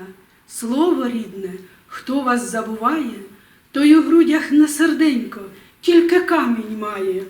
рідна, слово рідне, хто вас забуває, той у грудях на серденько тільки камінь має.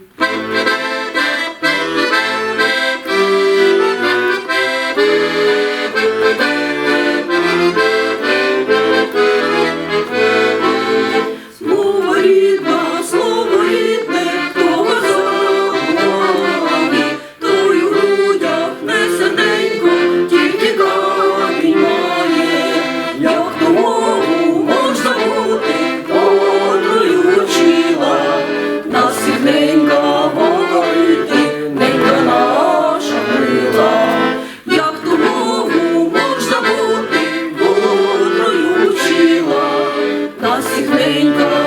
нас сіхненько.